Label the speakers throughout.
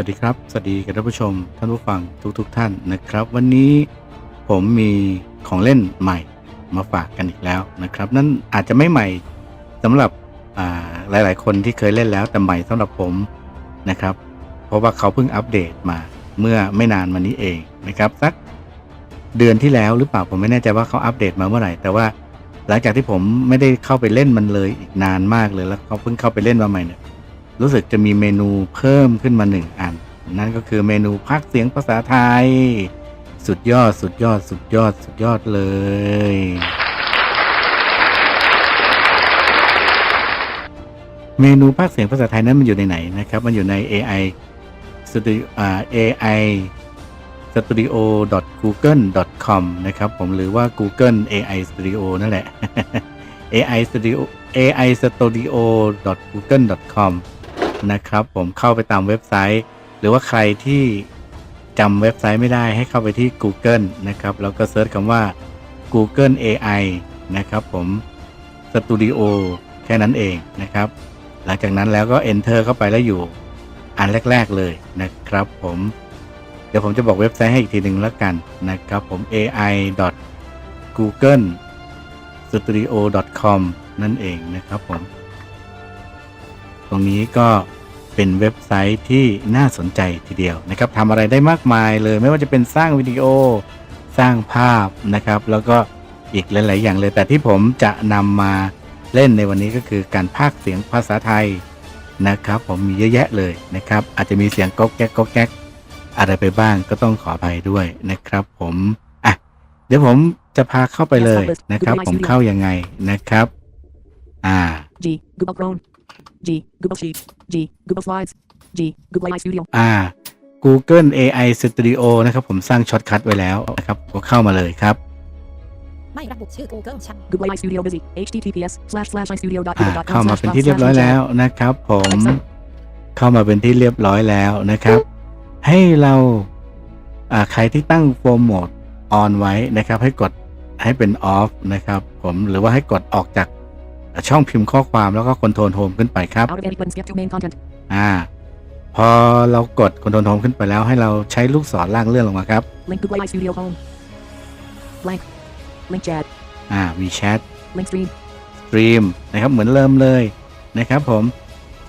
Speaker 1: วัสดีครับ สวัสดีกับท่านผู้ชม ท่านผู้ฟังทุกๆทท่านนะครับ วันนี้ผมมีของเล่นใหม่มาฝากกันอีกแล้วนะครับ นั่นอาจจะไม่ใหม่สำหรับหลายๆ คนที่เคยเล่นแล้วแต่ใหม่สำหรับผมนะครับ เพราะว่าเขาเพิ่งอัปเดตมาเมื่อไม่นานมานี้เองนะครับสักเดือนที่แล้วหรือเปล่าผมไม่แน่ใจว่าเขาอัปเดตมาเมื่อไหร่แต่ว่าหลังจากที่ผมไม่ได้เข้าไปเล่นมันเลยอีกนานมากเลยแล้วเขาเพิ่งเข้าไปเล่นมาใหม่เนี่ย รู้สึกจะมีเมนูเพิ่มขึ้นมาหนึ่งอัน นั่นก็คือเมนูพักเสียงภาษาไทย สุดยอดสุดยอดสุดยอดสุดยอดเลย เมนูภาคเสียงภาษาไทยนั้นมันอยู่ในไหนนะครับ มันอยู่ใน AI Studio อ่า AI studio google com นะครับผมหรือว่า Google AI Studio นั่นแหละ AI Studio AI Studio google com นะครับ ผมเข้าไปตามเว็บไซต์ หรือว่าใครที่จำเว็บไซต์ไม่ได้ให้เข้าไปที่ Google นะครับ แล้วก็เซิร์ชคำว่า Google AI นะครับผม Studio แค่นั้นเองนะครับ หลังจากนั้นแล้วก็ Enter เข้าไปแล้วอยู่อันแรก ๆเลยนะครับ ผมเดี๋ยวผมจะบอกเว็บไซต์ให้อีกทีหนึ่งแล้วกันนะครับผม ai google studio com นั่นเองนะครับผม ตรงนี้ก็เป็นเว็บไซต์ที่น่าสนใจทีเดียวนะครับทำอะไรได้มากมายเลยไม่ว่าจะเป็นสร้างวิดีโอสร้างภาพนะครับ แล้วก็อีกหลาย ๆ อย่างเลย แต่ที่ผมจะนำมาเล่นในวันนี้ก็คือการพากเสียงภาษาไทยนะครับ ผมมีเยอะแยะเลยนะครับ อาจจะมีเสียงก๊อกแก๊กก๊อกแก๊กอะไรไปบ้างก็ต้องขออภัยด้วยนะครับ ผมอะเดี๋ยวผมจะพาเข้าไปเลยนะครับ ผมเข้ายังไงนะครับ อ่า
Speaker 2: G. Google Chrome. G. Google Sheets. G. Google Slides. G. Google AI Studio.
Speaker 1: อ่า Google AI Studio นะครับ ผมสร้างช็อตคัทไว้แล้วนะครับ ก็เข้ามาเลยครับ
Speaker 3: ไม่ระบุชื่อ Google ช่าง
Speaker 2: Google AI Studio Busy. HTTPS slash slash
Speaker 1: อ่า
Speaker 2: istudio.google.com
Speaker 1: เข้ามา
Speaker 2: slash
Speaker 1: เป็น
Speaker 2: com
Speaker 1: ที่เรียบร้อย
Speaker 2: slash
Speaker 1: แล้วนะครับ ผม เข้ามาเป็นที่เรียบร้อยแล้วนะครับ ให้เราอ่าใครที่ตั้งโฟมโหมดออนไว้นะครับ ให้กดให้เป็นออฟนะครับ ผมหรือว่าให้กดออกจาก ช่องพิมพ์ข้อความแล้วก็คอนโทรลโฮมขึ้นไปครับ
Speaker 2: Out of any button skip to main content.
Speaker 1: อ่า พอเรากดคอนโทรลโฮมขึ้นไปแล้วให้เราใช้ลูกศรล่างเลื่อนลงมาครับ
Speaker 2: Link Google AI Studio Home. Blank. Link chat.
Speaker 1: อ่ามีแชท
Speaker 2: Link stream.
Speaker 1: สตรีมนะครับเหมือนเริ่มเลยนะครับผม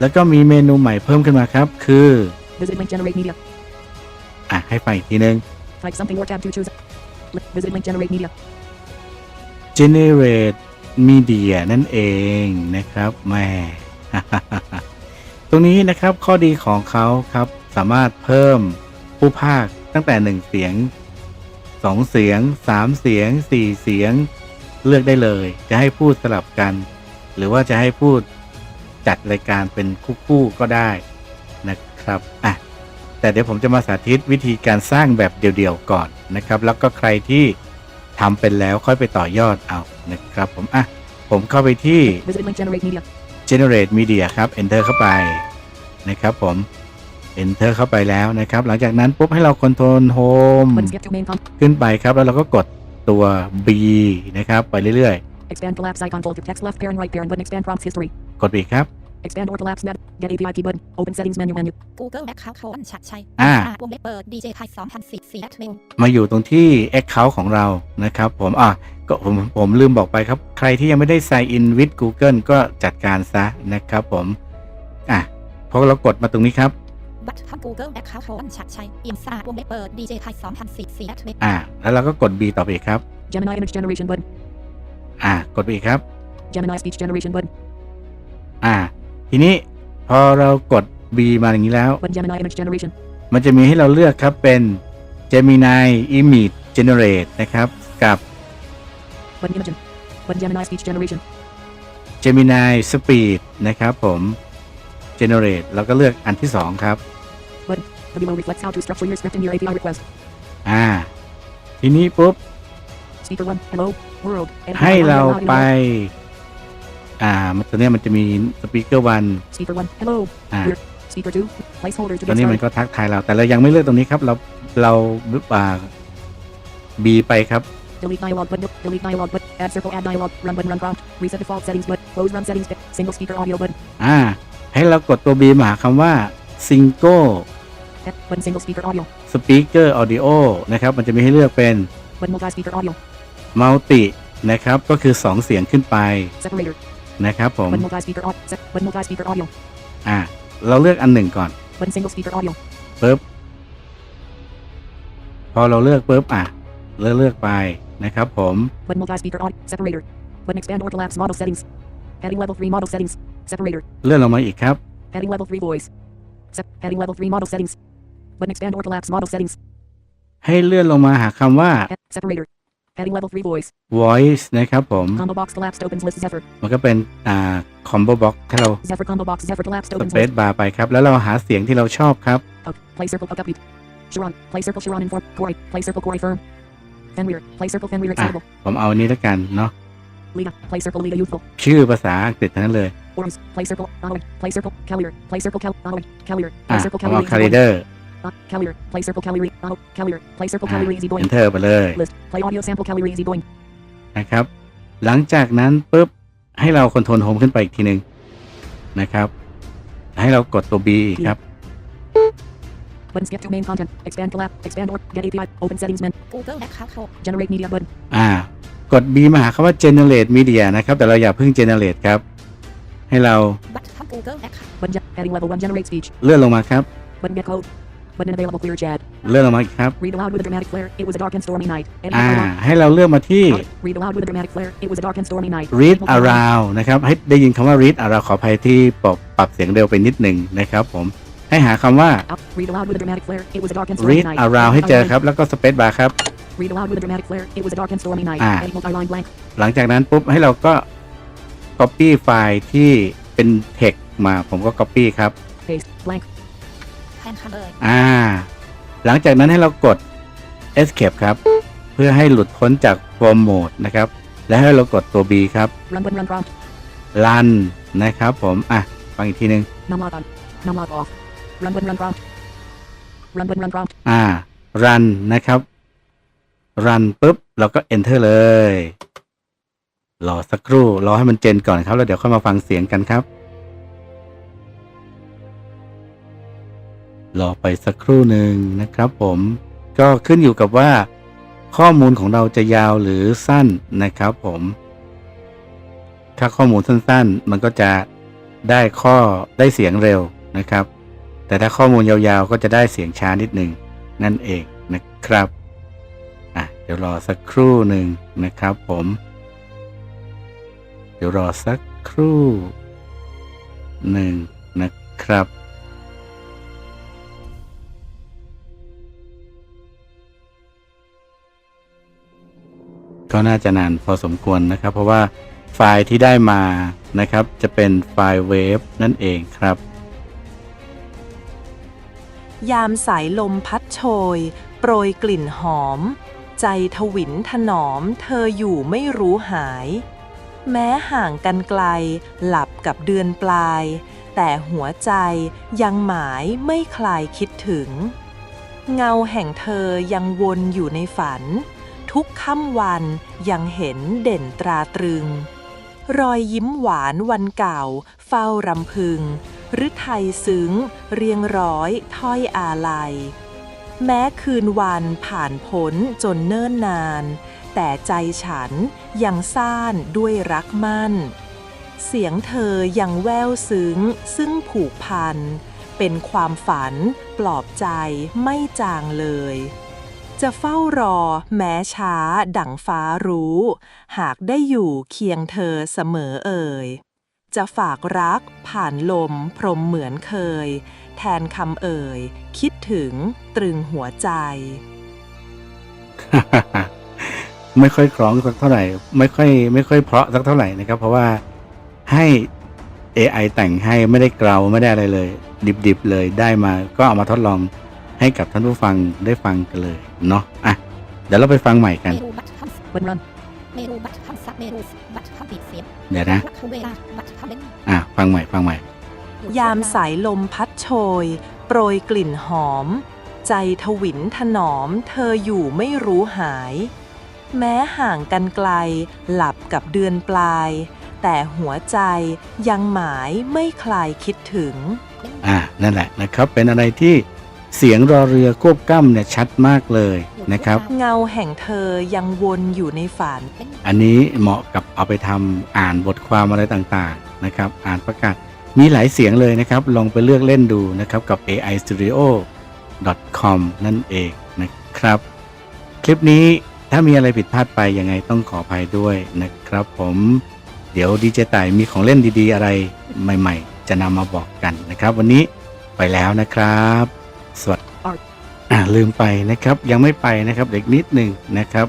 Speaker 1: แล้วก็มีเมนูใหม่เพิ่มขึ้นมาครับ คือ
Speaker 2: Visit link generate media.
Speaker 1: อะให้ฟังอีกทีนึง
Speaker 2: Type something or tab to choose. Li- Visit link generate media.
Speaker 1: generate media นั่นเองนะครับแม่ตรงนี้นะครับข้อดีของเขาครับสามารถเพิ่มผู้ภาคตั้งแต่ 1 เสียง 2 เสียง 3 เสียง 4 เสียง เลือกได้เลย จะให้พูดสลับกัน หรือว่าจะให้พูดจัดรายการเป็นคู่ๆก็ได้นะครับอะแต่เดี๋ยวผมจะมาสาธิตวิธีการสร้างแบบเดี่ยวๆก่อนนะครับ แล้วก็ใครที่ ทำเป็นแล้วค่อยไปต่อยอดเอานะครับผมอะผมเข้าไปที่
Speaker 2: Visit link generate media.
Speaker 1: generate media ครับ enter เข้าไปนะครับผม enter เข้าไปแล้วนะครับ หลังจากนั้นปุ๊บให้เรา control home
Speaker 2: Button skip to main content.
Speaker 1: ขึ้นไปครับ แล้วเราก็กดตัว B นะครับ ไปเรื่อย
Speaker 2: Expand collapse icon fold to text left parent right parent button expand prompts history.
Speaker 1: ๆกดไปอีกครับ
Speaker 2: Expand or collapse net. Get API key button. Open settings menu menu.
Speaker 3: Google Account คนชัดชัย
Speaker 1: อ่า
Speaker 3: วงเล็บเปิด DJ ไทย2014 admin
Speaker 1: มาอยู่ตรงที่ Account ของเรานะครับ ผมอะก็ผมผมลืมบอกไปครับ ใครที่ยังไม่ได้ sign in with Google ก็จัดการซะนะครับผมอะพอเรากดมาตรงนี้ครับ
Speaker 3: บัตรทำ Google Account คนชัดชัยอินซาวงเล็บเปิด DJ ไทย2014 admin
Speaker 1: อะแล้วเราก็กด B ต่อไปอีกครับ
Speaker 2: Gemini image generation button.
Speaker 1: อะกดไปอีกครับ
Speaker 2: Gemini speech generation button.
Speaker 1: อ่าทีนี้พอเรากด B มาอย่างนี้แล้ว
Speaker 2: Button Gemini image generation.
Speaker 1: มันจะมีให้เราเลือกครับเป็น Gemini Image Generate นะครับ กับ
Speaker 2: Button Imagen. Button Gemini speech generation.
Speaker 1: Gemini Speed นะครับผม Generate แล้วก็เลือกอันที่ 2 ครับ
Speaker 2: The below reflects how to structure your script in your API request.
Speaker 1: อ่า ทีนี้ปุ๊บ
Speaker 2: Speaker 1. Hello. World. and
Speaker 1: ให้
Speaker 2: audio
Speaker 1: เรา
Speaker 2: audio
Speaker 1: ไป
Speaker 2: audio.
Speaker 1: อ่า มันตัวเนี้ยมันจะมี Speaker 1
Speaker 2: Speaker 1. Hello.
Speaker 1: อ่า
Speaker 2: Weird. Speaker 2. Placeholder to
Speaker 1: ตัว
Speaker 2: get
Speaker 1: นี้มัน
Speaker 2: started.
Speaker 1: ก็ทักทายเรา แต่เรายังไม่เลือกตรงนี้ครับ เรา เราอ่า B ไปครับ
Speaker 2: Delete dialog button. Delete dialog button. Add circle. Add dialog. Run button. Run prompt. Reset default settings button. Close run settings. Single speaker audio button.
Speaker 1: อ่า ให้เรากดตัว B มาหาคำว่า Single
Speaker 2: Button single speaker audio.
Speaker 1: Speaker Audio นะครับ มันจะมีให้เลือกเป็น
Speaker 2: Button multi speaker audio.
Speaker 1: Multi นะครับ ก็คือ 2 เสียงขึ้นไป
Speaker 2: Separator.
Speaker 1: นะครับผม
Speaker 2: Button multi speaker audio. Se- button multi speaker audio.
Speaker 1: อ่าเราเลือกอันหนึ่งก่อน
Speaker 2: Button single speaker audio.
Speaker 1: ปุ๊บ พอเราเลือกปุ๊บอะเลือกเลือกไปนะครับผม
Speaker 2: Button multi speaker audio. Separator. Button expand or collapse model settings. Heading level 3 model settings. Separator.
Speaker 1: เลื่อนลงมาอีกครับ
Speaker 2: Heading level 3 voice. Sep- heading level 3 model settings. Button expand or collapse model settings.
Speaker 1: ให้เลื่อนลงมาหาคำว่า
Speaker 2: He- separator. Heading level 3 voice.
Speaker 1: voice นะครับผม
Speaker 2: Combo box collapsed opens list Zephyr.
Speaker 1: มันก็เป็นอ่า combo box ถ้าเรา
Speaker 2: Zephyr combo box Zephyr collapsed opens
Speaker 1: space
Speaker 2: list.
Speaker 1: bar ไปครับ แล้วเราหาเสียงที่เราชอบครับ
Speaker 2: Up. Play circle up upbeat. Chiron. Play circle Chiron inform. Corey. Play circle Corey firm. Fenrir. Play circle Fenrir excitable.
Speaker 1: ผมเอาอันนี้แล้วกันเนาะ
Speaker 2: Lita. Play circle Lita youthful.
Speaker 1: ชื่อภาษาอังกฤษทั้งนั้นเลย
Speaker 2: Orms. Play circle Anoid. Play circle Callier. Play circle Cal Anoid. Callier.
Speaker 1: อะ
Speaker 2: Play circle
Speaker 1: ผมเอา
Speaker 2: Callier.
Speaker 1: คาริเดอร์
Speaker 2: Callier. Play circle Callier. Ano. Callier. Play circle
Speaker 1: อะ
Speaker 2: Callier easy going.
Speaker 1: enter ไปเลย
Speaker 2: List. Play audio sample Callier easy going.
Speaker 1: นะครับ หลังจากนั้นปุ๊บให้เราคอนโทรลโฮมขึ้นไปอีกทีหนึ่งนะครับ ให้เรากดตัว B ครับ
Speaker 2: Button skip to main content. Expand collapse. Expand or get API. Open settings menu.
Speaker 3: Google Account
Speaker 2: Generate media button.
Speaker 1: อ่า กด B มาหาคำว่า generate media นะครับ แต่เราอย่าเพิ่ง generate ครับ ให้เรา
Speaker 3: บัตรทำ Google Account
Speaker 2: Button ge- heading level 1 generate speech.
Speaker 1: เลื่อนลงมาครับ
Speaker 2: Button get code. Button available clear chat.
Speaker 1: เลื่อนลงมาอีกครับ
Speaker 2: Read aloud with a dramatic flair. It was a dark and stormy night. Edit
Speaker 1: อ่า
Speaker 2: dialogue.
Speaker 1: ให้เราเลือกมาที่
Speaker 2: Read aloud with a dramatic flair. It was a dark and stormy night.
Speaker 1: read
Speaker 2: Edit dialogue.
Speaker 1: around นะครับ ให้ได้ยินคำว่า read around ขออภัยที่ปรับปรับเสียงเร็วไปนิดหนึ่งนะครับผม ให้หาคำว่า
Speaker 2: Out. Read aloud with a dramatic flair. It was a dark and stormy
Speaker 1: read
Speaker 2: night.
Speaker 1: around ให้
Speaker 2: Edit
Speaker 1: เจอ
Speaker 2: dialogue.
Speaker 1: ครับ แล้วก็ space bar ครับ
Speaker 2: Read aloud with a dramatic flair. It was a dark and stormy night.
Speaker 1: Ah.
Speaker 2: Edit multi-line blank.
Speaker 1: หลังจากนั้นปุ๊บ ให้เราก็ copy ไฟล์ที่เป็น text มา ผมก็ copy ครับ
Speaker 2: Paste. Blank.
Speaker 3: แทนคำเอ่ย
Speaker 1: อ่า หลังจากนั้นให้เรากด escape ครับ เพื่อให้หลุดพ้นจาก form mode นะครับ และให้เรากดตัว B ครับ
Speaker 2: Run button run prompt.
Speaker 1: run นะครับผม อะ ฟังอีกทีหนึ่ง
Speaker 2: Num log on. Num log off. Run button run prompt. Run button run prompt.
Speaker 1: อ่า run นะครับ run ปุ๊บ เราก็ enter เลย รอสักครู่ รอให้มันเจนก่อนครับ แล้วเดี๋ยวค่อยมาฟังเสียงกันครับ รอไปสักครู่หนึ่งนะครับผมก็ขึ้นอยู่กับว่า ข้อมูลของเราจะยาวหรือสั้นนะครับผม ถ้าข้อมูลสั้นๆ มันก็จะได้ข้อได้เสียงเร็วนะครับ แต่ถ้าข้อมูลยาวๆ ก็จะได้เสียงช้านิดหนึ่งนั่นเองนะครับอะเดี๋ยวรอสักครู่หนึ่งนะครับผม เดี๋ยวรอสักครู่หนึ่งนะครับ ก็น่าจะนานพอสมควรนะครับ เพราะว่าไฟล์ที่ได้มานะครับ จะเป็นไฟล์เวฟนั่นเองครับ
Speaker 4: ยามสายลมพัดโชย โปรยกลิ่นหอม ใจทวินถนอม เธออยู่ไม่รู้หาย แม้ห่างกันไกล หลับกับเดือนปลาย แต่หัวใจยังหมายไม่คลายคิดถึง เงาแห่งเธอยังวนอยู่ในฝัน ทุกค่ำวันยังเห็นเด่นตราตรึง รอยยิ้มหวานวันเก่า เฝ้ารำพึง หรือไทยซึ้ง เรียงร้อยถ้อยอาลัย แม้คืนวันผ่านพ้นจนเนิ่นนาน แต่ใจฉันยังซ่านด้วยรักมั่น เสียงเธอยังแววซึ้ง ซึ่งผูกพัน เป็นความฝันปลอบใจไม่จางเลย จะเฝ้ารอ แม้ช้า ดั่งฟ้ารู้ หากได้อยู่เคียงเธอเสมอเอ่ย จะฝากรัก ผ่านลม พรมเหมือนเคย แทนคำเอ่ย คิดถึง ตรึงหัวใจ
Speaker 1: ไม่ค่อยคล้องสักเท่าไหร่ ไม่ค่อย ไม่ค่อยเพราะสักเท่าไหร่นะครับ เพราะว่าให้ AI แต่งให้ไม่ได้เกลาไม่ได้อะไรเลย ดิบๆเลยได้มาก็เอามาทดลอง ให้กับท่านผู้ฟังได้ฟังกันเลยเนาะอะเดี๋ยวเราไปฟังใหม่กัน
Speaker 3: เมนูบัตรคำ
Speaker 2: Button run.
Speaker 3: เมนูบัตรคำศัพท์เมนูบัตรคำปิดเสียง
Speaker 1: เดี๋ยวนะ
Speaker 3: วัตถุเวลาบัตรคำเล่น
Speaker 1: อะฟังใหม่ฟังใหม่
Speaker 4: ยามสายลมพัดโชย โปรยกลิ่นหอม ใจทวินถนอม เธออยู่ไม่รู้หาย แม้ห่างกันไกล หลับกับเดือนปลาย แต่หัวใจยังหมายไม่คลายคิดถึง
Speaker 1: อ่านั่นแหละนะครับเป็นอะไรที่ เสียงรอเรือควบกล้ำเนี่ยชัดมากเลยนะครับ
Speaker 4: เงาแห่งเธอยังวนอยู่ในฝัน
Speaker 3: เป็น
Speaker 1: อันนี้เหมาะกับเอาไปทำอ่านบทความอะไรต่างๆนะครับ อ่านประกาศมีหลายเสียงเลยนะครับ ลองไปเลือกเล่นดูนะครับกับ AI Studio com นั่นเองนะครับ คลิปนี้ถ้ามีอะไรผิดพลาดไปยังไงต้องขออภัยด้วยนะครับผมเดี๋ยวดีเจต่ายมีของเล่นดีๆ อะไรใหม่ ๆ จะนำมาบอกกันนะครับ วันนี้ไปแล้วนะครับ สวัสดีอ่าลืมไปนะครับ ยังไม่ไปนะครับเด็กนิดหนึ่งนะครับ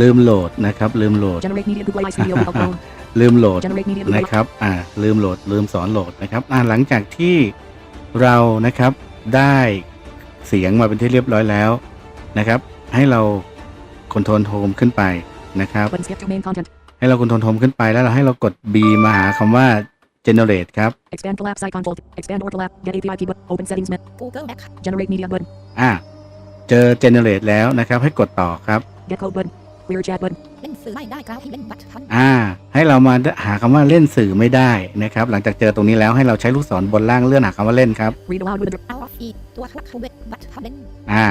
Speaker 1: ลืมโหลดนะครับ ลืมโหลด
Speaker 2: Generate media Google AI Studio without Chrome.
Speaker 1: ลืมโหลด
Speaker 2: Generate media Google
Speaker 1: นะครับอ่าลืมโหลด ลืมสอนโหลดนะครับอ่าหลังจากที่เรานะครับได้เสียงมาเป็นที่เรียบร้อยแล้วนะครับ ให้เราคอนโทรลโฮมขึ้นไปนะครับ
Speaker 2: Button skip to main content.
Speaker 1: ให้เราคอนโทรลโฮมขึ้นไปแล้วเราให้เรากด B มาหาคำว่า generate ครับ
Speaker 2: Expand collapse icon fold. Expand or collapse. Get API key button. Open settings menu.
Speaker 3: Google Account
Speaker 2: Generate media button.
Speaker 1: อ่าเจอ generate แล้วนะครับ ให้กดต่อครับ
Speaker 2: Get code button. Clear chat button.
Speaker 3: เล่นสื่อไม่ได้กล่าวที่เล่นบัตรทัน
Speaker 1: อ่า ให้เรามาหาคำว่าเล่นสื่อไม่ได้นะครับ หลังจากเจอตรงนี้แล้วให้เราใช้ลูกศรบนล่างเลื่อนหาคำว่าเล่นครับ
Speaker 2: Read aloud with a dr-
Speaker 3: เอาออฟอีตัวคลักคูเวตบัตรทันเล่น
Speaker 1: อ่า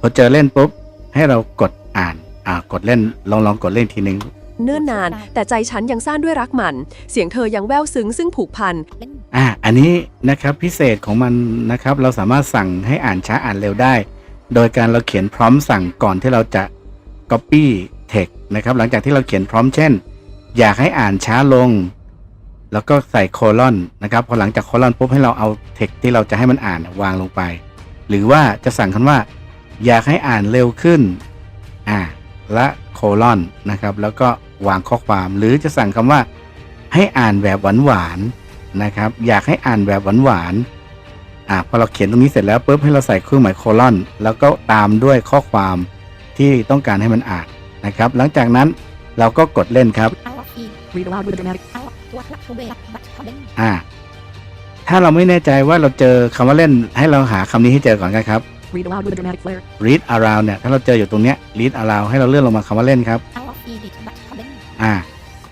Speaker 1: พอเจอเล่นปุ๊บ ให้เรากดอ่าน อ่ากดเล่นลองลองกดเล่นทีนึง
Speaker 5: เนิ่นนาน แต่ใจฉันยังซ่านด้วยรักหมัน เสียงเธอยังแววซึ้งซึ่งผูกพัน
Speaker 3: เล่น
Speaker 1: อ่าอันนี้นะครับพิเศษของมันนะครับเราสามารถสั่งให้อ่านช้าอ่านเร็วได้ โดยการเราเขียนพร้อมสั่งก่อนที่เราจะ copy text นะครับหลังจากที่เราเขียนพร้อมเช่น อยากให้อ่านช้าลง แล้วก็ใส่โคลอนนะครับพอหลังจากโคลอนปุ๊บให้เราเอา text ที่เราจะให้มันอ่านวางลงไป หรือว่าจะสั่งคำว่า อยากให้อ่านเร็วขึ้นอ่าและโค ลอนนะครับแล้วก็วางข้อความหรือจะสั่งคำว่า ให้อ่านแบบหวานๆนะครับ อยากให้อ่านแบบหวานๆอ่าพอเราเขียนตรงนี้เสร็จแล้วปุ๊บให้เราใส่เครื่องหมายโคลอนแล้วก็ตามด้วยข้อความที่ต้องการให้มันอ่านนะครับ หลังจากนั้นเราก็กดเล่นครับอ่าถ้าเราไม่แน่ใจว่าเราเจอคำว่าเล่นให้เราหาคำนี้ให้เจอก่อนกันครับ
Speaker 2: Read aloud with a dramatic flair.
Speaker 1: read around เนี่ยถ้าเราเจออยู่ตรงเนี้ย read around ให้เราเลื่อนลงมาคำว่าเล่นครับ
Speaker 3: เอาออฟอีดิบัตรทันเล่น
Speaker 1: อ่า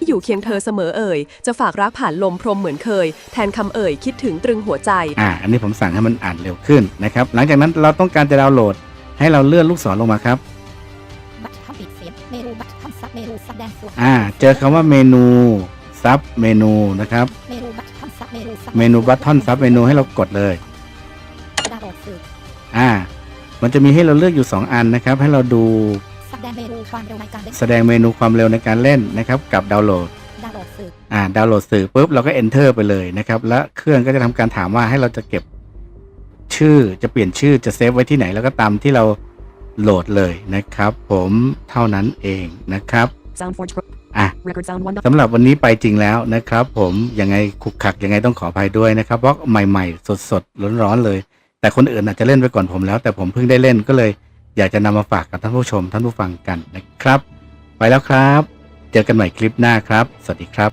Speaker 5: อยู่เคียงเธอเสมอเอ่ย จะฝากรักผ่านลมพรมเหมือนเคย แทนคำเอ่ยคิดถึงตรึงหัวใจ
Speaker 1: อ่า อันนี้ผมสั่งให้มันอ่านเร็วขึ้นนะครับ หลังจากนั้นเราต้องการจะดาวน์โหลด ให้เราเลื่อนลูกศรลงมาครับ
Speaker 3: บัตรทันปิดเสียงเมนูบัตรทันซับเมนูแสดงส่วน
Speaker 1: อ่า เจอคำว่าเมนูซับเมนูนะครับ
Speaker 3: เมนูบัตรทันซับเมนูแสดง
Speaker 1: เมนูบัตทอนซับเมนูให้เรากดเลย
Speaker 3: ดาวน์โหลดสื่อ
Speaker 1: อ่า มันจะมีให้เราเลือกอยู่ 2 อันนะครับ ให้เราดู
Speaker 3: แสดงเมนูความเร็วในการเล่น
Speaker 1: แสดงเมนูความเร็วในการเล่นนะครับ กับดาวน์โหลด
Speaker 3: ดาวน์โหลดสื่อ
Speaker 1: อ่า ดาวน์โหลดสื่อปุ๊บเราก็ enter ไปเลยนะครับ และเครื่องก็จะทำการถามว่าให้เราจะเก็บชื่อจะเปลี่ยนชื่อจะเซฟไว้ที่ไหนแล้วก็ตามที่เราโหลดเลยนะครับ ผมเท่านั้นเองนะครับ
Speaker 2: Soundforge Pro.
Speaker 1: อะ
Speaker 2: Record sound one.
Speaker 1: สำหรับวันนี้ไปจริงแล้วนะครับ ผมยังไงคุกคักยังไงต้องขออภัยด้วยนะครับเพราะใหม่ ๆ สดๆร้อนๆเลย แต่คนอื่นอาจจะเล่นไปก่อนผมแล้ว แต่ผมเพิ่งได้เล่นก็เลย อยากจะนำมาฝากกับท่านผู้ชมท่านผู้ฟังกันนะครับ ไปแล้วครับ เจอกันใหม่คลิปหน้าครับ สวัสดีครับ